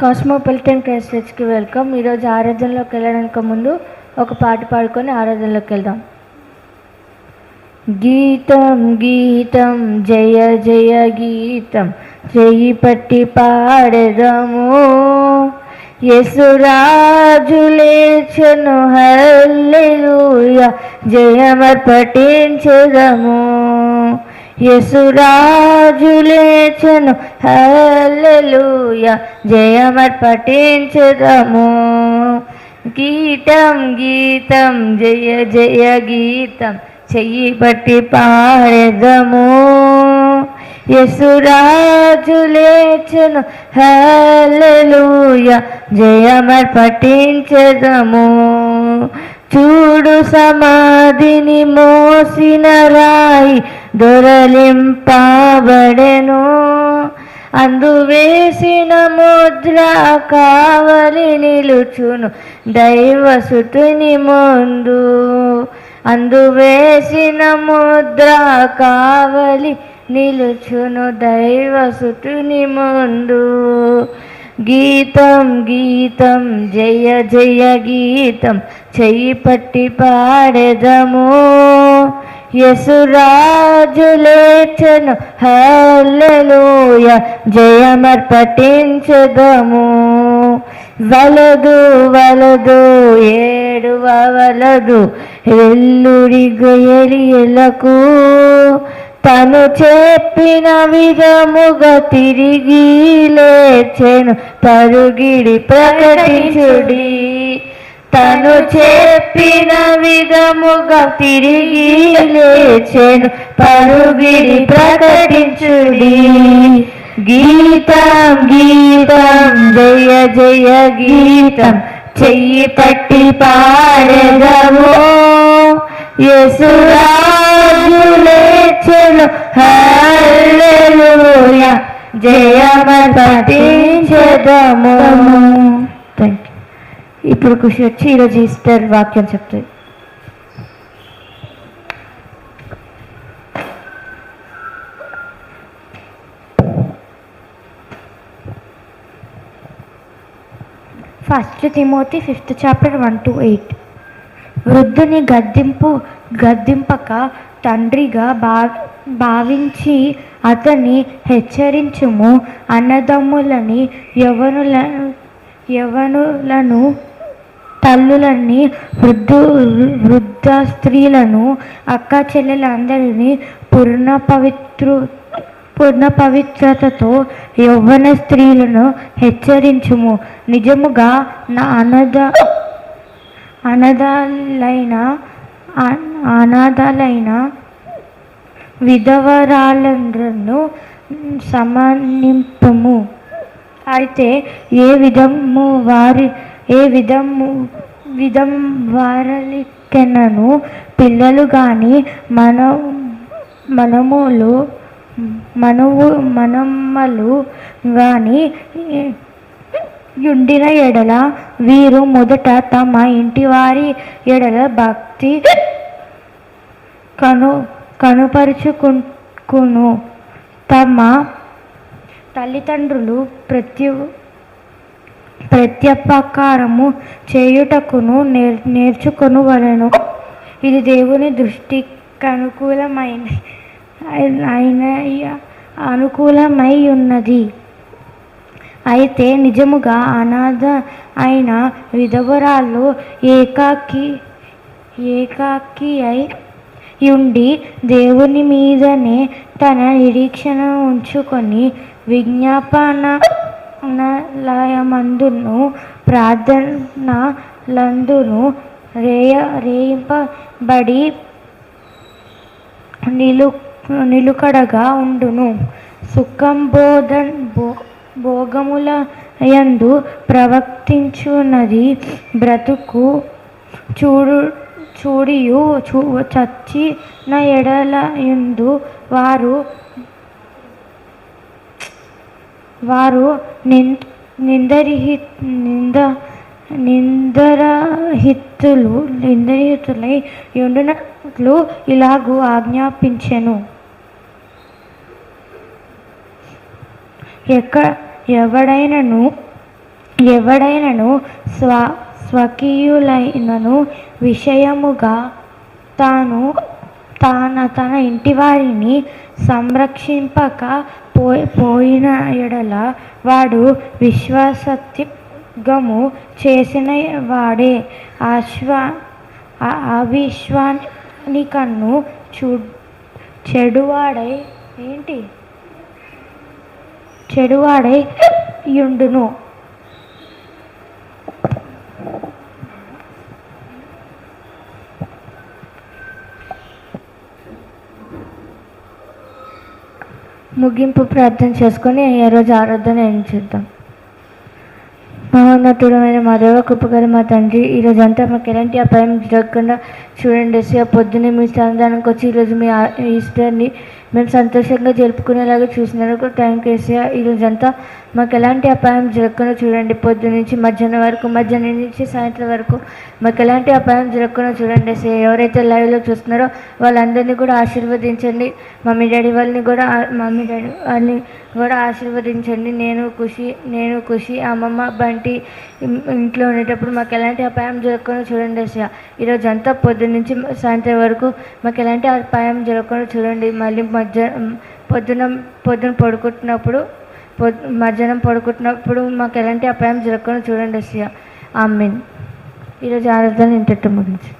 Cosmopolitan క్రైస్టర్స్కి welcome. ఈరోజు ఆరాధనలోకి వెళ్ళడానికి ముందు ఒక పాట పాడుకొని ఆరాధనలోకి వెళ్దాం. గీతం గీతం జయ జయ గీతం. చెయ్యి పట్టి పాడెదము. యసురాజు లేచను హల్లెలూయ. జయమర్పటించెదము. యసురాజు లేచను. హల్లెలూయ. జయమర్పటించెదము గీతం గీతం జయ జయ గీతం. చెయ్యి పట్టి పాడెదము యసురాజు లేచను. హల్లెలూయ. జయమర్పటించెదము చూడు సమాధిని మోసిన రాయి దొరలింపబడెను. అందు వేసిన ముద్ర కావలి నిలుచును దైవసుతుని ముందు. అందు వేసిన ముద్ర కావలి నిలుచును దైవసుతుని ముందు. గీతం గీతం జయ జయ గీతం చెయ్యి పట్టి పాడెదము. యసురాజులేచను హల్లెలూయ జయమర్పటించదము. వలదు వలదు ఏడువ వలదు ఎల్లుడి గొయలియలకు తను చెప్పిన విధముగా తిరిగి లేచెను తరుగిడి ప్రకటించుడి. తను చెప్పిన విధముగా తిరిగి లేచెను పరుగిడి ప్రకటించుడి. గీతం గీతం జయ జయ గీతం చెయ్యి పట్టి పాడెదము యేసురాజు లేచెను హల్లెలూయ జయమర్పటించెదము థ్యాంక్ యూ ఇప్పుడు ఖుషి వచ్చి ఈరోజు ఈస్టర్ వాక్యం చెప్తుంది. First Timothy fifth chapter one two eight వృద్ధుని గద్దింపు గద్దింపక తండ్రిగా భా భావించి అతన్ని హెచ్చరించుము. అన్నదమ్ములని యవనుల యవనులను తల్లులని వృద్ధు వృద్ధ స్త్రీలను అక్క చెల్లెలందరినీ పూర్ణ పవిత్రు పూర్ణ పవిత్రతతో యవ్వన స్త్రీలను హెచ్చరించుము. నిజముగా నా అనద అనదాలైన అనాథలైన విధవరాలను సమానింపము. అయితే ఏ విధము వారి ఏ విధము విధం వారలికెనను పిల్లలు కానీ మన మనములు మనవు మనమ్మలు కానీ యుండిన ఎడల వీరు మొదట తమ ఇంటి వారి ఎడల భక్తి కను కనుపరుచుకును. తమ తల్లిదండ్రులు ప్రత్యు ప్రత్యపకారము చేయుటకును నేర్ నేర్చుకొను వలను ఇది దేవుని దృష్టి అనుకూలమైన అయిన అనుకూలమై ఉన్నది అయితే నిజముగా అనాథ అయిన విధవరాలు ఏకాకి ఏకాకి అయి ఉండి దేవుని మీదనే తన నిరీక్షణ ఉంచుకొని విజ్ఞాపన లయమందును ప్రార్థనలందును రేయ రేయింపబడి నిలు నిలుకడగా ఉండును. సుఖం బోధన్ బో భోగముల యందు ప్రవర్తించున్నది బ్రతుకు చూడు చూడియు చూ చచ్చిన ఎడల యందు వారు వారు నిందరిహి నింద నిందరహితులు నిందరహితులై ఉండినట్లు ఇలాగూ ఆజ్ఞాపించెను. ఎక్క ఎవడైనను ఎవడైనను స్వ స్వకీయులైనను విషయముగా తాను తాన తన ఇంటి వారిని సంరక్షింపక పో పోయిన ఎడల వాడు విశ్వాసత్యగము చేసిన వాడే. ఆశ్వా అవిశ్వానికన్ను చూ చెడువాడై ఏంటి? చెడువాడై యుండును. ముగింపు ప్రార్థన చేసుకొని ఏ రోజు ఆరాధన ఏం చేద్దాం? మహోన్నతుడమైన మా దేవ కృపగల మా తండ్రి ఈరోజు అంతా మాకు ఎలాంటి అపాయం జరగకుండా చూడండి ఎస్ఐ పొద్దున్నే మీ సన్నిధానానికి వచ్చి ఈరోజు మీ ఈస్టర్ని మేము సంతోషంగా జరుపుకునేలాగా చూసినందుకు థ్యాంక్ కేసీఆర్ ఈరోజంతా అంతా మాకు ఎలాంటి అపాయం జరగకుండా చూడండి. పొద్దు నుంచి మధ్యాహ్నం వరకు మధ్యాహ్నం నుంచి సాయంత్రం వరకు మాకు ఎలాంటి అపాయం జరగకుండా చూడండి ఎవరైతే లైవ్లో చూస్తున్నారో వాళ్ళందరినీ కూడా ఆశీర్వదించండి. మమ్మీ డాడీ వాళ్ళని కూడా మమ్మీ డాడీ వాళ్ళని కూడా ఆశీర్వదించండి. నేను ఖుషి నేను ఖుషి అమ్మమ్మ బంటి ఇంట్లో ఉండేటప్పుడు మాకు ఎలాంటి అపాయం జరగకుండా చూడండి అసలు ఈరోజు అంతా పొద్దున్న నుంచి సాయంత్రం వరకు మాకు ఎలాంటి అపాయం జరగకుండా చూడండి. మళ్ళీ మధ్య పొద్దున పొద్దున పడుకుంటున్నప్పుడు పొద్దు మధ్యాహ్నం పడుకుంటున్నప్పుడు మాకు ఎలాంటి అపాయం జరగకుండా చూడండి అసలు. ఆమెన్. ఈరోజు ఆరాధన ఇంతటితో ముగించి.